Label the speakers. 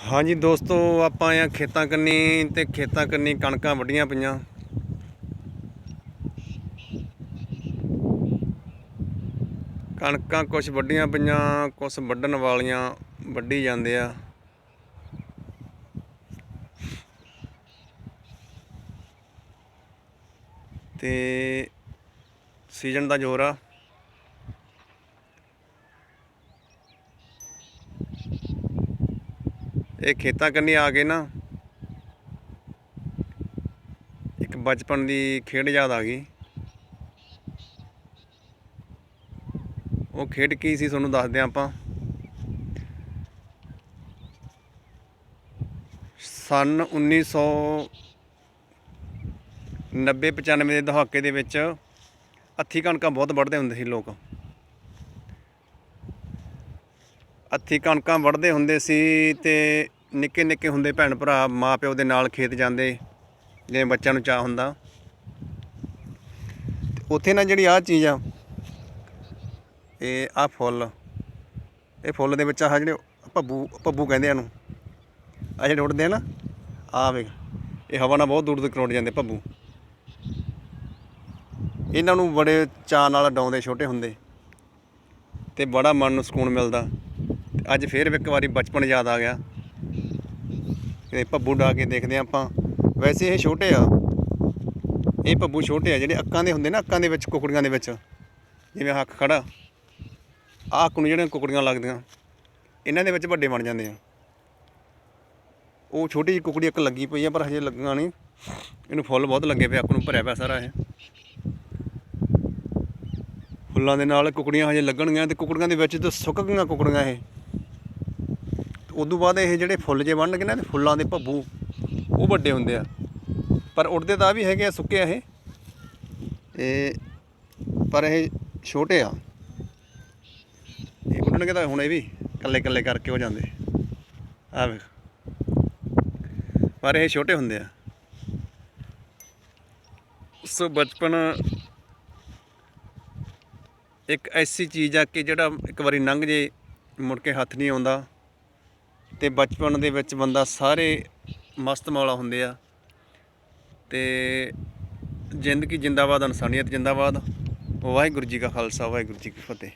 Speaker 1: ਹਾਂਜੀ ਦੋਸਤੋ, ਆਪਾਂ ਆਏ ਆ ਖੇਤਾਂ ਕੰਨੀ ਤੇ ਖੇਤਾਂ ਕੰਨੀ ਕਣਕਾਂ ਵੱਢੀਆਂ ਪਈਆਂ। ਕਣਕਾਂ ਕੁਝ ਵੱਢੀਆਂ ਪਈਆਂ ਕੁਝ ਵੱਢਣ ਵਾਲੀਆਂ ਵੱਢੀ ਜਾਂਦੇ ਆ। ਤੇ ਸੀਜ਼ਨ ਦਾ ਜ਼ੋਰ ਆ। ਇਹ ਖੇਤਾਂ ਕੰਨੀ ਆ ਕੇ ਨਾ ਇੱਕ ਬਚਪਨ ਦੀ ਖੇਡ ਯਾਦ ਆ ਗਈ। ਉਹ ਖੇਡ ਕੀ ਸੀ ਤੁਹਾਨੂੰ ਦੱਸਦੇ ਹਾਂ ਆਪਾਂ? ਸਨ 1990 95 ਦੇ ਦਹਾਕੇ ਦੇ ਵਿੱਚ ਅੱਥੀ ਕਣਕਾਂ ਬਹੁਤ ਵੱਢਦੇ ਹੁੰਦੇ ਸੀ ਲੋਕ। ਅੱਥੀ ਕਣਕਾਂ ਵੱਢਦੇ ਹੁੰਦੇ ਸੀ ਤੇ ਨਿੱਕੇ ਨਿੱਕੇ ਹੁੰਦੇ ਭੈਣ ਭਰਾ ਮਾਂ ਪਿਓ ਦੇ ਨਾਲ ਖੇਤ ਜਾਂਦੇ, ਜਿਵੇਂ ਬੱਚਿਆਂ ਨੂੰ ਚਾਹ ਹੁੰਦਾ। ਉੱਥੇ ਨਾ ਜਿਹੜੀ ਆਹ ਚੀਜ਼ ਆ, ਇਹ ਆ ਫੁੱਲ, ਇਹ ਫੁੱਲ ਦੇ ਵਿੱਚ ਆਹ ਜਿਹੜੇ ਭੱਬੂ ਭੱਬੂ ਕਹਿੰਦੇ ਆ ਨੂੰ ਆ ਜਿਹੜੇ ਉੱਡਦੇ ਆ ਨਾ ਆ ਵੇਖ, ਇਹ ਹਵਾ ਨਾਲ ਬਹੁਤ ਦੂਰ ਤੱਕ ਉੱਡ ਜਾਂਦੇ ਭੱਬੂ ਇਹਨਾਂ ਨੂੰ ਬੜੇ ਚਾਅ ਨਾਲ ਡਾਉਂਦੇ ਛੋਟੇ ਹੁੰਦੇ, ਤੇ ਬੜਾ ਮਨ ਨੂੰ ਸਕੂਨ ਮਿਲਦਾ। ਅੱਜ ਫੇਰ ਇੱਕ ਵਾਰੀ ਬਚਪਨ ਯਾਦ ਆ ਗਿਆ। ਤੇ ਪੱਬੂ ਡਾ ਕੇ ਦੇਖਦੇ ਹਾਂ ਆਪਾਂ। ਵੈਸੇ ਇਹ ਛੋਟੇ ਆ। ਇਹ ਪੱਬੂ ਛੋਟੇ ਆ, ਜਿਹੜੇ ਅੱਕਾਂ ਦੇ ਹੁੰਦੇ ਨਾ ਅੱਕਾਂ ਦੇ ਵਿੱਚ, ਕੁਕੜੀਆਂ ਦੇ ਵਿੱਚ। ਜਿਵੇਂ ਹੱਕ ਖੜਾ। ਆਹ ਅੱਖ ਨੂੰ ਜਿਹੜੀਆਂ ਕੁਕੜੀਆਂ ਲੱਗਦੀਆਂ, ਇਹਨਾਂ ਦੇ ਵਿੱਚ ਵੱਡੇ ਬਣ ਜਾਂਦੇ ਆ। ਉਹ ਛੋਟੀ ਜਿਹੀ ਕੁਕੜੀ ਇੱਕ ਲੱਗੀ ਪਈ ਆ, ਪਰ ਹਜੇ ਲੱਗਣਾ ਨਹੀਂ। ਇਹਨੂੰ ਫੁੱਲ ਬਹੁਤ ਲੱਗੇ ਪਏ ਅੱਖ ਨੂੰ ਭਰਿਆ ਪਿਆ ਸਾਰਾ ਇਹ। ਫੁੱਲਾਂ ਦੇ ਨਾਲ ਕੁਕੜੀਆਂ ਹਜੇ ਲੱਗਣਗੀਆਂ ਤੇ ਕੁਕੜੀਆਂ ਦੇ ਵਿੱਚ ਤਾਂ ਸੁੱਕ ਗਈਆਂ ਕੁਕੜੀਆਂ ਇਹ। ਉਦੋਂ ਬਾਅਦ ਇਹ ਜਿਹੜੇ ਫੁੱਲ ਜੇ ਬਣਨਗੇ ਨਾ ਤੇ ਫੁੱਲਾਂ ਦੇ ਭੱਬੂ, ਉਹ ਵੱਡੇ ਹੁੰਦੇ ਆ। ਪਰ ਉੱਡਦੇ ਤਾਂ ਵੀ ਹੈਗੇ ਆ, ਸੁੱਕੇ ਆ ਇਹ। ਤੇ ਪਰ ਇਹ ਛੋਟੇ ਆ। ਇਹ ਉੱਡਣਗੇ ਤਾਂ ਹੁਣ ਇਹ ਵੀ ਕੱਲੇ ਕੱਲੇ ਕਰਕੇ ਹੋ ਜਾਂਦੇ। ਆ ਵੇਖ। ਪਰ ਇਹ ਛੋਟੇ ਹੁੰਦੇ ਆ। ਸੋ ਬਚਪਨ ਇੱਕ ਐਸੀ ਚੀਜ਼ ਆ ਕਿ ਜਿਹੜਾ ਇੱਕ ਵਾਰੀ ਲੰਘ ਜੇ, ਮੁੜ ਕੇ ਹੱਥ ਨਹੀਂ ਆਉਂਦਾ। ਤੇ ਬਚਪਨ ਦੇ ਵਿੱਚ ਬੰਦਾ ਸਾਰੇ ਮਸਤ ਮੌਲਾ ਹੁੰਦੇ ਆ। ਤੇ ਜ਼ਿੰਦਗੀ ਜਿੰਦਾਬਾਦ, ਇਨਸਾਨੀਅਤ ਜਿੰਦਾਬਾਦ। ਵਾਹਿਗੁਰੂ ਜੀ ਕਾ ਖਾਲਸਾ, ਵਾਹਿਗੁਰੂ ਜੀ ਕੀ ਫਤਿਹ।